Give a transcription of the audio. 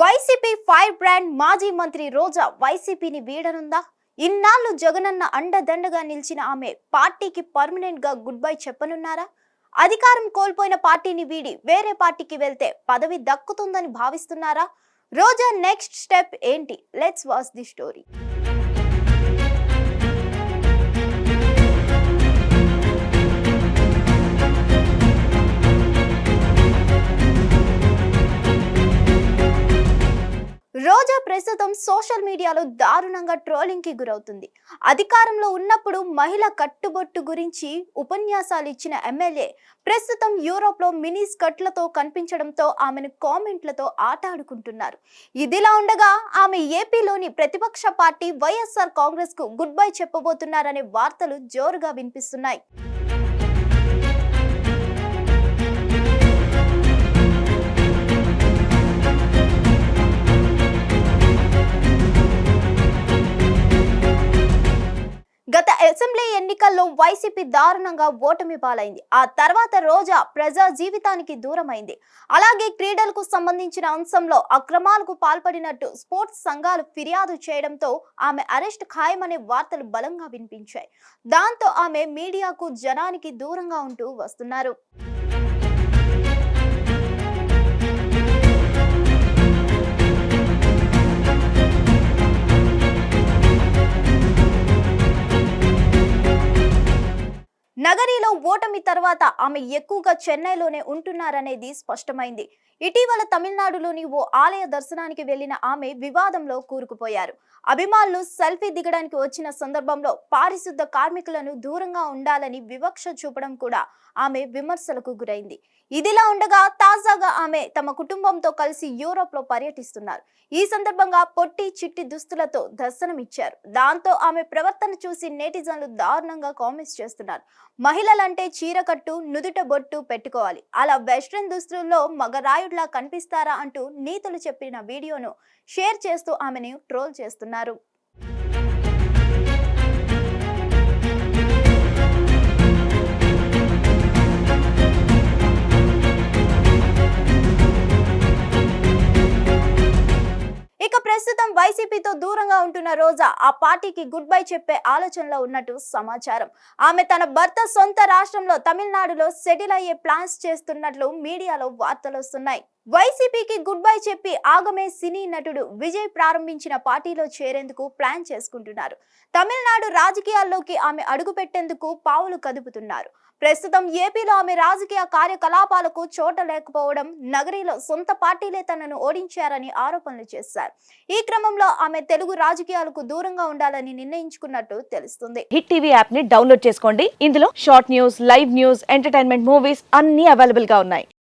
YCP fire brand మాజీ మంత్రి రోజా వైసీపీని వీడనుందా? ఇన్నాళ్ళు జగనన్న అండదండగా నిలిచిన ఆమె పార్టీకి పర్మనెంట్గా గుడ్ బై చెప్పనున్నారా? అధికారం కోల్పోయిన పార్టీని వీడి వేరే పార్టీకి వెళ్తే పదవి దక్కుతుందని భావిస్తున్నారా? రోజా నెక్స్ట్ స్టెప్ ఏంటి? Let's watch the story. ప్రస్తుతం సోషల్ మీడియాలో దారుణంగా ట్రోలింగ్కి గురవుతుంది. అధికారంలో ఉన్నప్పుడు మహిళ కట్టుబొట్టు గురించి ఉపన్యాసాలు ఇచ్చిన ఎమ్మెల్యే ప్రస్తుతం యూరోప్లో మినీ స్కర్ట్లతో కనిపించడంతో ఆమెను కామెంట్లతో ఆటాడుకుంటున్నారు. ఇదిలా ఉండగా ఆమె ఏపీలోని ప్రతిపక్ష పార్టీ వైఎస్ఆర్ కాంగ్రెస్కు గుడ్ బై చెప్పబోతున్నారనే వార్తలు జోరుగా వినిపిస్తున్నాయి. ఎన్నికల్లో వైసీపీ దారుణంగా ఓటమి పాలైంది. ఆ తర్వాత రోజా ప్రజా జీవితానికి దూరమైంది. అలాగే క్రీడలకు సంబంధించిన అంశంలో అక్రమాలకు పాల్పడినట్టు స్పోర్ట్స్ సంఘాలు ఫిర్యాదు చేయడంతో ఆమె అరెస్ట్ ఖాయమనే వార్తలు బలంగా వినిపించాయి. దాంతో ఆమె మీడియాకు జనానికి దూరంగా ఉంటూ వస్తున్నారు. నగరిలో ఓటమి తర్వాత ఆమె ఎక్కువగా చెన్నైలోనే ఉంటున్నారనేది స్పష్టమైంది. ఇటీవల తమిళనాడులోని ఓ ఆలయ దర్శనానికి వెళ్ళిన ఆమె వివాదంలో కూరుకుపోయారు. అభిమానులు సెల్ఫీ దిగడానికి వచ్చిన సందర్భంలో పారిశుద్ధ కార్మికులను దూరంగా ఉండాలని వివక్ష చూపడం కూడా ఆమె విమర్శలకు గురైంది. ఇదిలా ఉండగా తాజాగా ఆమె తమ కుటుంబంతో కలిసి యూరోప్లో పర్యటిస్తున్నారు. ఈ సందర్భంగా పొట్టి చిట్టి దుస్తులతో దర్శనమిచ్చారు దాంతో ఆమె ప్రవర్తన చూసి నేటిజన్లు దారుణంగా కామెంట్స్ చేస్తున్నారు. మహిళలంటే చీరకట్టు నుదుట బొట్టు పెట్టుకోవాలి. అలా వెస్ట్రన్ దుస్తుల్లో లా కనిపిస్తారా అంటూ నీతులు చెప్పిన వీడియోను షేర్ చేస్తూ ఆమెను ట్రోల్ చేస్తున్నారు. ప్రస్తుతం వైసీపీతో దూరంగా ఉంటున్న రోజా ఆ పార్టీకి గుడ్ బై చెప్పే ఆలోచనలో ఉన్నట్టు సమాచారం. ఆమె తన భర్త సొంత రాష్ట్రంలో తమిళనాడులో సెటిల్ అయ్యే ప్లాన్స్ చేస్తున్నట్లు మీడియాలో వార్తలు వస్తున్నాయి. వైసీపీకి గుడ్ బై చెప్పి ఆగమే సినీ నటుడు విజయ్ ప్రారంభించిన పార్టీలో చేరేందుకు ప్లాన్ చేసుకుంటున్నారు. తమిళనాడు రాజకీయాల్లోకి ఆమె అడుగుపెట్టేందుకు పావులు కదుపుతున్నారు. ప్రస్తుతం ఏపీలో ఆమె రాజకీయ కార్యకలాపాలకు చోట లేకపోవడం నగరిలో సొంత పార్టీలే తనను ఓడించారని ఆరోపణలు చేశారు. ఈ క్రమంలో ఆమె తెలుగు రాజకీయాలకు దూరంగా ఉండాలని నిర్ణయించుకున్నట్టు తెలుస్తుంది. హిట్ టీవీ యాప్ని డౌన్లోడ్ చేసుకోండి. ఇందులో short news live news entertainment movies అన్ని అవైలబుల్గా ఉన్నాయి.